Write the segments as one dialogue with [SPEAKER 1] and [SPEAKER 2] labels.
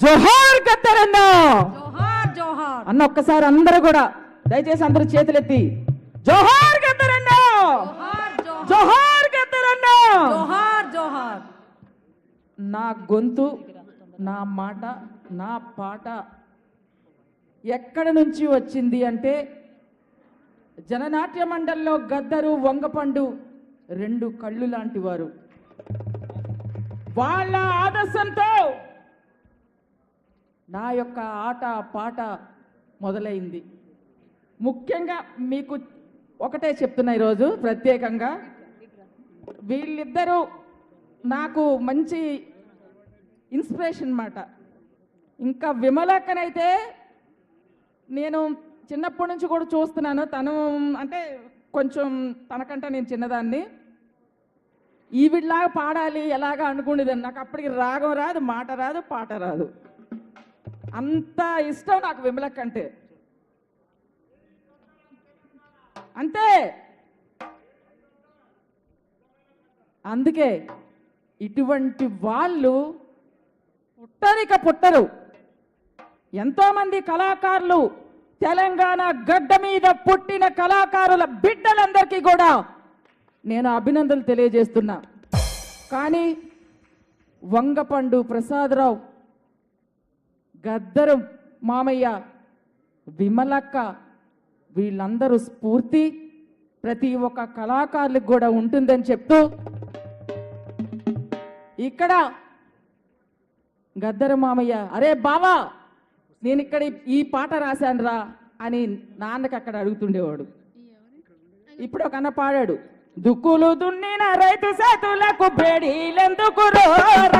[SPEAKER 1] జోహార్ గద్దరన్న
[SPEAKER 2] జోహార్ జోహార్.
[SPEAKER 1] అన్న ఒక్కసారి అందరూ కూడా దయచేసి అందరూ చేతులెత్తి. జోహార్ గద్దరన్న
[SPEAKER 2] జోహార్ జోహార్.
[SPEAKER 1] జోహార్
[SPEAKER 2] జోహార్
[SPEAKER 1] నా గొంతు నా మాట నా పాట ఎక్కడ నుంచి వచ్చింది అంటే జననాట్య మండలిలో గద్దరు వంగపండు రెండు కళ్ళు లాంటి వారు వాళ్ళ ఆదర్శంతో నా యొక్క ఆట పాట మొదలైంది. ముఖ్యంగా మీకు ఒకటే చెప్తున్నా ఈరోజు ప్రత్యేకంగా. వీళ్ళిద్దరూ నాకు మంచి ఇన్స్పిరేషన్ అన్నమాట. ఇంకా విమలక్కనైతే నేను చిన్నప్పటి నుంచి కూడా చూస్తున్నాను. తను అంటే కొంచెం తనకంటే నేను చిన్నదాన్ని. ఈవిడలాగా పాడాలి ఎలాగా అనుకునేదాన్ని. నాకు అప్పటికి రాగం రాదు మాట రాదు పాట రాదు. అంత ఇష్టం నాకు విమలక్క అంటే. అంతే. అందుకే ఇటువంటి వాళ్ళు పుట్టరిక పుట్టరు. ఎంతోమంది కళాకారులు తెలంగాణ గడ్డ మీద పుట్టిన కళాకారుల బిడ్డలందరికీ కూడా నేను అభినందనలు తెలియజేస్తున్నా. కానీ వంగపండు ప్రసాదరావు గద్దరు మామయ్య విమలక్క వీళ్ళందరూ స్ఫూర్తి. ప్రతి ఒక్క కళాకారులకు కూడా ఉంటుందని చెప్తూ ఇక్కడ గద్దరు మామయ్య అరే బావా నేను ఇక్కడ ఈ- పాట రాశానురా అని నాన్నకి అక్కడ అడుగుతుండేవాడు. ఇప్పుడు ఒక అన్న పాడాడు దుక్కులు దున్నిన రైతు సేతులకు బేడీలెందుకు రోరన్నా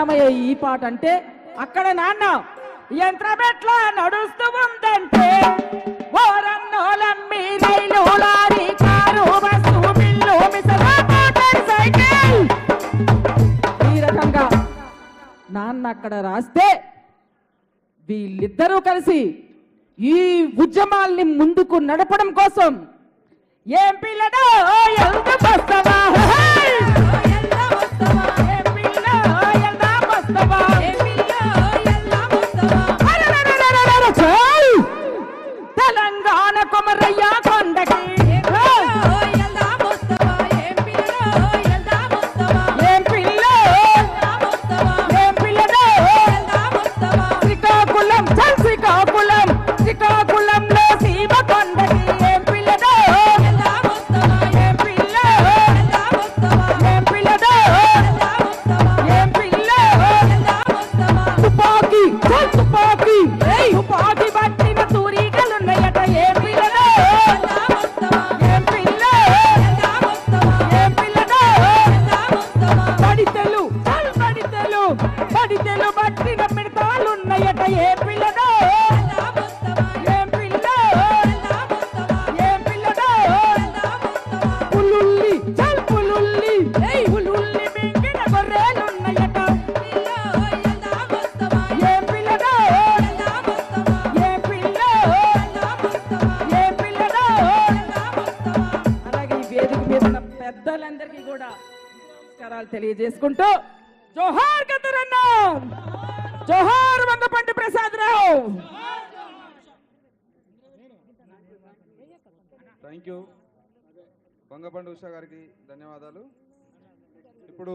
[SPEAKER 1] గద్దర ఈ పాట అంటే అక్కడ నాన్న యంత్రమెట్లా నడుస్తూ ఉందంటే ఓరన్నోలమ్మి రైలు లారీ కారు బస్సు మిసరా మోటార్ సైకిల్. ఈ రకంగా నాన్న అక్కడ రాస్తే వీళ్ళిద్దరూ కలిసి ఈ ఉద్యమాల్ని ముందుకు నడపడం కోసం ఏం పిల్లడో ఎందుకు వస్తావా? శ్రీకాకుళం శ్రీకాకుళం నమస్కారాలు తెలియజేసుకుంటూ జోహార్ గద్దరన్న! జోహార్ వంగపంటి ప్రసాద్ రావు!
[SPEAKER 3] Thank you. వంగపండు ఉషా గారికి ధన్యవాదాలు. ఇప్పుడు